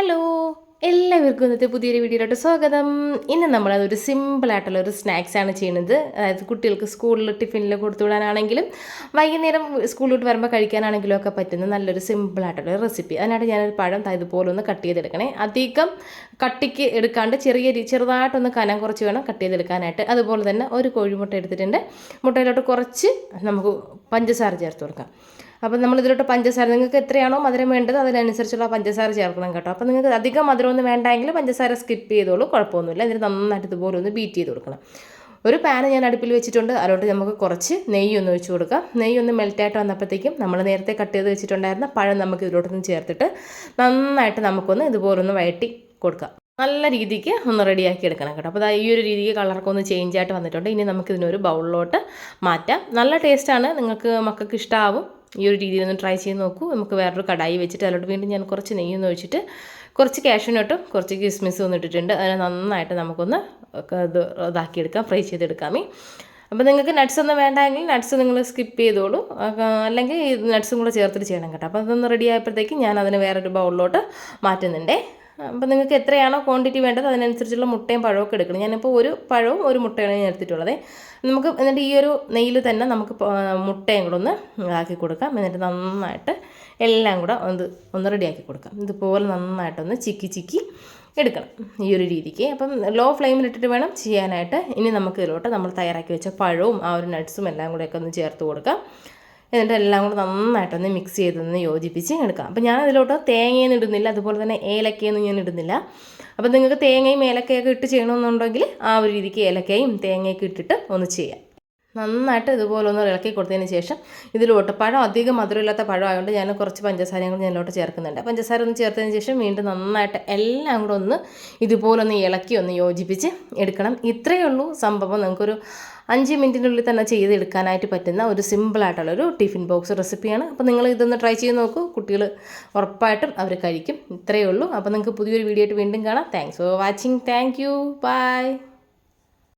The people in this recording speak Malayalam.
ഹലോ എല്ലാവർക്കും ഇന്നത്തെ പുതിയൊരു വീഡിയോയിലോട്ട് സ്വാഗതം. ഇന്ന് നമ്മളതൊരു സിമ്പിളായിട്ടുള്ള ഒരു സ്നാക്സ് ആണ് ചെയ്യുന്നത്. അതായത് കുട്ടികൾക്ക് സ്കൂളിൽ ടിഫിനിൽ കൊടുത്തു വിടാനാണെങ്കിലും വൈകുന്നേരം സ്കൂളിലോട്ട് വരുമ്പോൾ കഴിക്കാനാണെങ്കിലും ഒക്കെ പറ്റുന്ന നല്ലൊരു സിമ്പിളായിട്ടുള്ള റെസിപ്പി അതിനായിട്ട് ഞാനൊരു പഴം ഇതുപോലെ ഒന്ന് കട്ട് ചെയ്തെടുക്കണേ. അധികം കട്ടിക്ക് എടുക്കാണ്ട് ചെറിയ ചെറുതായിട്ടൊന്ന് കനം കുറച്ച് വേണം കട്ട് ചെയ്തെടുക്കാനായിട്ട്. അതുപോലെ തന്നെ ഒരു കോഴിമുട്ട എടുത്തിട്ടുണ്ട്. മുട്ടയിലോട്ട് കുറച്ച് നമുക്ക് പഞ്ചസാര ചേർത്ത് കൊടുക്കാം. അപ്പം നമ്മൾ ഇതിലോട്ട് പഞ്ചസാര നിങ്ങൾക്ക് എത്രയാണോ മധുരം വേണ്ടത് അതിനനുസരിച്ചുള്ള പഞ്ചസാര ചേർക്കണം കേട്ടോ. അപ്പം നിങ്ങൾക്ക് അധികം മധുരമൊന്നും വേണ്ടെങ്കിൽ പഞ്ചസാര സ്കിപ്പ് ചെയ്തോളൂ കുഴപ്പമൊന്നുമില്ല. എന്നിട്ട് നന്നായിട്ട് ഇതുപോലെ ഒന്ന് ബീറ്റ് ചെയ്ത് കൊടുക്കണം. ഒരു പാന് ഞാൻ അടുപ്പിൽ വെച്ചിട്ടുണ്ട്. അതിലോട്ട് നമുക്ക് കുറച്ച് നെയ്യ് ഒന്ന് ഒഴിച്ച് കൊടുക്കാം. നെയ്യ് ഒന്ന് മെൽറ്റായിട്ട് വന്നപ്പോഴത്തേക്കും നമ്മൾ നേരത്തെ കട്ട് ചെയ്ത് വെച്ചിട്ടുണ്ടായിരുന്ന പഴം നമുക്ക് ഇതിലോട്ടൊന്ന് ചേർത്തിട്ട് നന്നായിട്ട് നമുക്കൊന്ന് ഇതുപോലെ ഒന്ന് വഴറ്റി കൊടുക്കാം. നല്ല രീതിക്ക് ഒന്ന് റെഡിയാക്കി എടുക്കണം കേട്ടോ. അപ്പോൾ ഈ ഒരു രീതിക്ക് കളറൊക്കെ ഒന്ന് ചേഞ്ച് ആയിട്ട് വന്നിട്ടുണ്ട്. ഇനി നമുക്ക് ഇതിനൊരു ബൗളിലോട്ട് മാറ്റാം. നല്ല ടേസ്റ്റാണ് നിങ്ങൾക്ക് മക്കൾക്ക് ഇഷ്ടമാവും ഈ ഒരു രീതിയിൽ ഒന്ന് ട്രൈ ചെയ്ത് നോക്കൂ. നമുക്ക് വേറൊരു കടായി വെച്ചിട്ട് അതിലോട്ട് വീണ്ടും ഞാൻ കുറച്ച് നെയ്യൊന്ന് ഒഴിച്ചിട്ട് കുറച്ച് കാഷ്യൂനട്ടും കുറച്ച് കിസ്മിസും ഒന്ന് ഇട്ടിട്ടുണ്ട്. അതിനെ നന്നായിട്ട് നമുക്കൊന്ന് ഇത് ഇതാക്കിയെടുക്കാം ഫ്രൈ ചെയ്തെടുക്കാമേ അപ്പോൾ നിങ്ങൾക്ക് നട്ട്സ് ഒന്നും വേണ്ടെങ്കിൽ നട്ട്സ് നിങ്ങൾ സ്കിപ്പ് ചെയ്തോളൂ. അല്ലെങ്കിൽ നട്ട്സും കൂടെ ചേർത്തിട്ട് ചെയ്യണം കേട്ടോ. അപ്പോൾ അതൊന്ന് റെഡി ആയപ്പോഴത്തേക്കും ഞാൻ അതിന് വേറൊരു ബൗളിലോട്ട് മാറ്റുന്നുണ്ടേ. അപ്പോൾ നിങ്ങൾക്ക് എത്രയാണോ ക്വാണ്ടിറ്റി വേണ്ടത് അതിനനുസരിച്ചുള്ള മുട്ടയും പഴവും ഒക്കെ എടുക്കണം. ഞാനിപ്പോൾ ഒരു പഴവും ഒരു മുട്ടയാണ് ഞാൻ എടുത്തിട്ടുള്ളത്. നമുക്ക് എന്നിട്ട് ഈ ഒരു നെയ്യിൽ തന്നെ നമുക്ക് മുട്ടയും കൂടെ ഒന്ന് ആക്കി കൊടുക്കാം. എന്നിട്ട് നന്നായിട്ട് എല്ലാം കൂടെ ഒന്ന് ഒന്ന് റെഡിയാക്കി കൊടുക്കാം. ഇതുപോലെ നന്നായിട്ടൊന്ന് ചിക്കി ചിക്കി എടുക്കണം ഈ ഒരു രീതിക്ക്. അപ്പം ലോ ഫ്ലെയിമിലിട്ടിട്ട് വേണം ചെയ്യാനായിട്ട്. ഇനി നമുക്ക് ഇതിലോട്ട് നമ്മൾ തയ്യാറാക്കി വെച്ച പഴവും ആ ഒരു നട്ട്സും എല്ലാം കൂടെയൊക്കെ ഒന്ന് ചേർത്ത് കൊടുക്കാം. എന്നിട്ട് എല്ലാം കൂടെ നന്നായിട്ടൊന്ന് മിക്സ് ചെയ്തൊന്ന് യോജിപ്പിച്ച് എടുക്കാം. അപ്പോൾ ഞാൻ അതിലോട്ട് തേങ്ങയൊന്നും ഇടുന്നില്ല. അതുപോലെ തന്നെ ഏലക്കയൊന്നും ഞാൻ ഇടുന്നില്ല. അപ്പോൾ നിങ്ങൾക്ക് തേങ്ങയും ഏലക്കയൊക്കെ ഇട്ട് ചെയ്യണമെന്നുണ്ടെങ്കിൽ ആ ഒരു രീതിക്ക് ഏലക്കയും തേങ്ങയൊക്കെ ഇട്ടിട്ട് ഒന്ന് ചെയ്യാം. നന്നായിട്ട് ഇതുപോലെ ഒന്ന് ഇളക്കി കൊടുത്തതിന് ശേഷം ഇതിലോട്ട് പഴം അധികം മധുരമില്ലാത്ത പഴം ആയതുകൊണ്ട് ഞാൻ കുറച്ച് പഞ്ചസാരയും കൂടി ഞാനിലോട്ട് ചേർക്കുന്നുണ്ട്. പഞ്ചസാര ഒന്ന് ചേർത്തതിന് ശേഷം വീണ്ടും നന്നായിട്ട് എല്ലാം കൂടെ ഒന്ന് ഇതുപോലെ ഒന്ന് ഇളക്കി ഒന്ന് യോജിപ്പിച്ച് എടുക്കണം. ഇത്രയേ ഉള്ളൂ സംഭവം. നിങ്ങൾക്കൊരു അഞ്ച് മിനിറ്റിനുള്ളിൽ തന്നെ ചെയ്തെടുക്കാനായിട്ട് പറ്റുന്ന ഒരു സിമ്പിളായിട്ടുള്ളൊരു ടിഫിൻ ബോക്സ് റെസിപ്പിയാണ് അപ്പോൾ നിങ്ങൾ ഇതൊന്ന് ട്രൈ ചെയ്ത് നോക്കൂ. കുട്ടികൾ ഉറപ്പായിട്ടും അവർ കഴിക്കും. ഇത്രയേ ഉള്ളൂ. അപ്പോൾ നിങ്ങൾക്ക് പുതിയൊരു വീഡിയോ ആയിട്ട് വീണ്ടും കാണാം. Thanks for watching thank you bye